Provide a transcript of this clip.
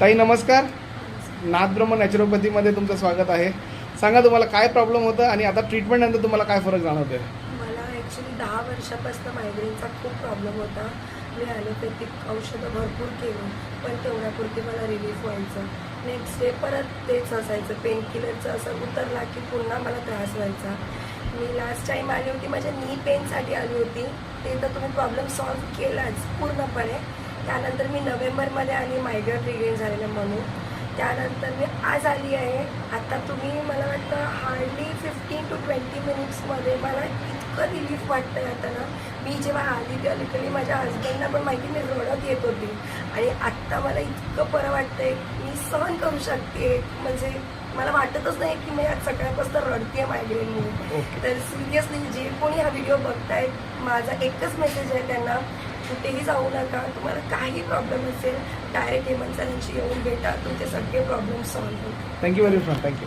ताई नमस्कार. नाथब्रह्म नॅचरोपॅथीमध्ये तुमचं स्वागत आहे. सांगा तुम्हाला काय प्रॉब्लेम होतं आणि आता ट्रीटमेंट नंतर तुम्हाला काय फरक जाणवतोय? मला ॲक्च्युली दहा वर्षापासून मायग्रेनचा खूप प्रॉब्लेम होता. मी ॲलोपॅथिक औषधं भरपूर केली पण तेवढ्यापुरती मला रिलीफ व्हायचं. नेक्स्ट डे परत तेच असायचं पेन किलरचं असं उतरला की पुन्हा मला त्रास व्हायचा. मी लास्ट टाईम आली होती माझ्या नी पेनसाठी आली होती. ते तर तुम्ही प्रॉब्लेम सॉल्व्ह केलाच पूर्णपणे. त्यानंतर मी नोव्हेंबरमध्ये आली मायग्रेन रिगेन झालेलं म्हणून. त्यानंतर मी आज आली आहे. आता तुम्ही मला वाटतं हार्डली फिफ्टीन टू ट्वेंटी मिनिट्समध्ये मला इतकं रिलीफ वाटतं आहे आता ना. मी जेव्हा आली तेव्हा लिटरली माझ्या हजबंडना पण माहिती मी रडत येत होती. आणि आत्ता मला इतकं बरं वाटतंय. मी सहन करू शकते. म्हणजे मला वाटतच नाही की मी आज सकाळपासून रडते मायग्रेनमुळे तर सिरियसली जे कोणी हा व्हिडिओ बघतायत माझा एकच मेसेज आहे त्यांना. कुठेही जाऊ नका. तुम्हाला काही प्रॉब्लेम असेल डायरेक्ट हेमंत सरांशी येऊन भेटा. तुमचे सगळे प्रॉब्लेम सॉल्व्ह होतील. Thank you very much thank you